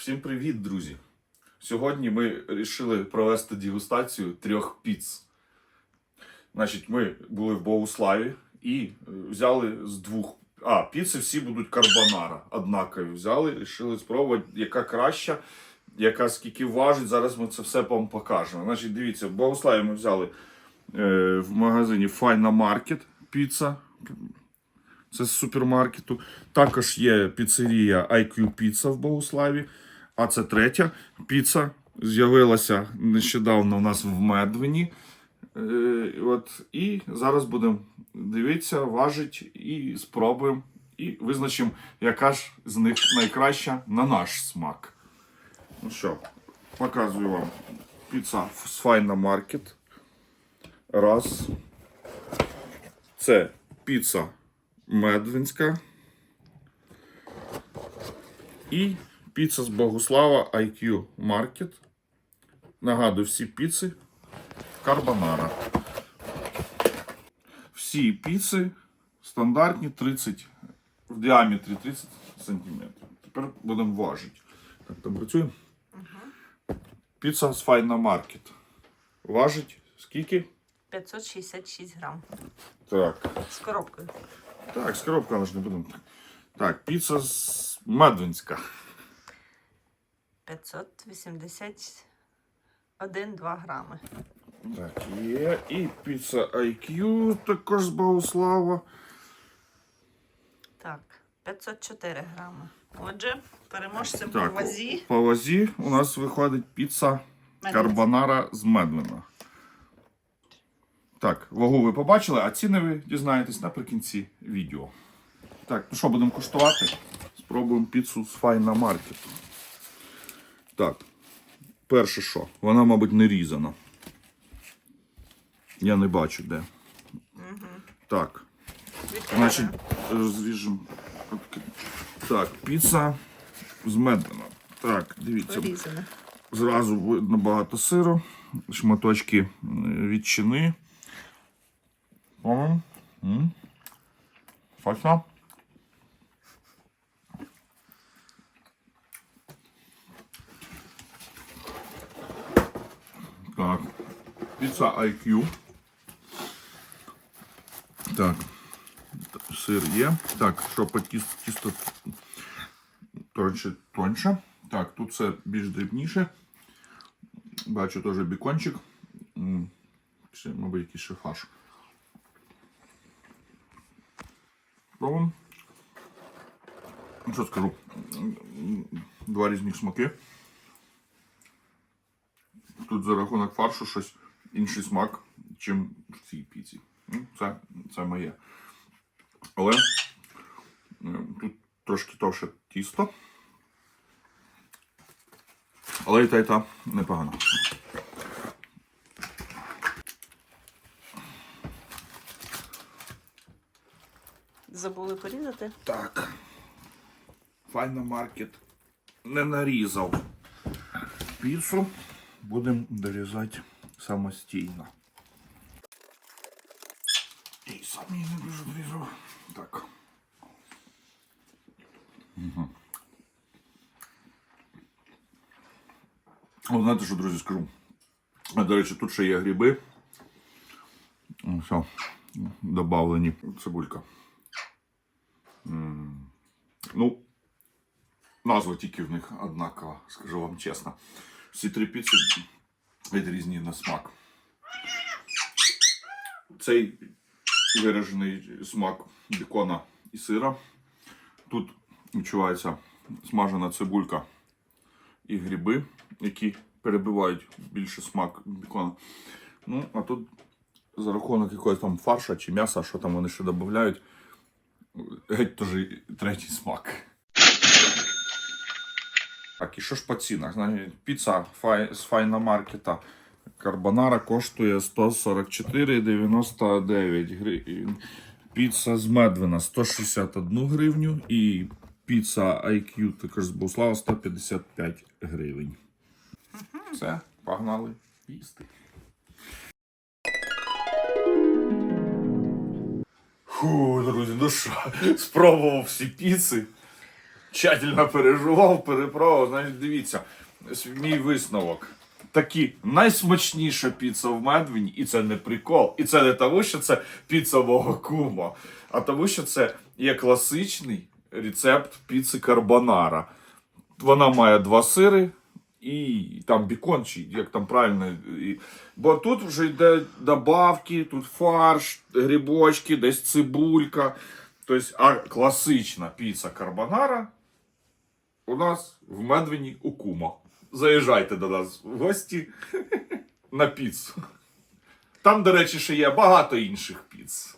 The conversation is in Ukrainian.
Всім привіт, друзі! Сьогодні ми вирішили провести дегустацію трьох піц. Значить, ми були в Богуславі і е, взяли з двох. А, піци всі будуть карбонара. Однакові взяли, вирішили спробувати, яка краща, яка скільки важить. Зараз ми це все вам покажемо. Значить, дивіться, в Богуславі ми взяли е, в магазині Fine Market піца. Це з супермаркету. Також є піцерія IQ Pizza в Богуславі. А це третя піца. З'явилася нещодавно у нас в Медвині. Е, от, і зараз будемо дивитися, важити і спробуємо. І визначимо, яка ж з них найкраща на наш смак. Ну що, показую вам піца з Fine Market. Раз. Це піца Медвинська. І піца з Богуслава IQ Market. Нагадую, всі піци карбонара. Всі піци стандартні 30 в діаметрі 30 см. Тепер будемо важити. Так, там працює. Піца з Fine Market. Важить скільки? 566 грам. Так. З коробкою. Так, з коробка але ж не будемо. Так, піца з Медвинська. 581-2 грами. Так, є. І піца IQ також з Богослава. Так, 504 грами. Отже, переможцем по вазі. по вазі у нас виходить піца карбонара з Медвина. Так, вагу ви побачили, а ціни ви дізнаєтесь наприкінці відео. Так, ну що, будемо куштувати? Спробуємо піцу з Файна Маркету. Так, перше що? Вона, мабуть, не різана. Я не бачу де. Так. Значить, розріжемо. Так, піца з медвина. Так, дивіться. Порізане. Зразу видно багато сиру, шматочки е, ветчини. Пробуємо. М. Смачно. Так. Піца IQ. Так. Сир є. Так, що по тісту, тісто тоньше, тоньше. Так, тут все більш дрібніше. Бачу теж бікончик. Ще, мабуть, якийсь ще фарш. Пробуємо. Ну, Що скажу? Два різних смаки. Тут за рахунок фаршу щось інший смак, чим в цій піці. Ну, Це, це моє. Але е, тут трошки товще тісто. Але і та, і та непогано. Забули порізати. Так. Файна маркет не нарізав піцу. Будемо дорізати самостійно. І самі не дуже дорізав. Так. О, знаєте, що, друзі, скажу? А, До речі, тут ще є гриби. О, Все, добавлені цибулька. М. Ну, назва тільки в них однакова, скажу вам чесно. Всі три піци геть різні на смак. Цей виражений смак бекона і сира. Тут відчувається смажена цибулька і гриби, які перебивають більше смак бекона. Ну, а тут за рахунок якогось там фарша чи м'яса, що там вони ще додають, геть теж третій смак. Так, і що ж по цінах? Значить, піца фай, з файна маркета карбонара коштує 144,99 гривень. Піца з Медвина 161 гривню і піца IQ також з Бослава 155 гривень. Все, погнали їсти. Фу, друзі, ну що, спробував всі піци. Тщательно переживав, перепробував. Значить, дивіться, мій висновок. Такі найсмачніша піца в Медвені, і це не прикол. І це не тому, що це піца мого кума, а тому, що це є класичний рецепт піци карбонара. Вона має два сири і там бікон, чи як там правильно. І... Бо тут вже йде добавки, тут фарш, грибочки, десь цибулька. Тобто, а класична піца карбонара у нас в Медвені у кума. Заїжджайте до нас в гості на піцу. Там, до речі, ще є багато інших піц.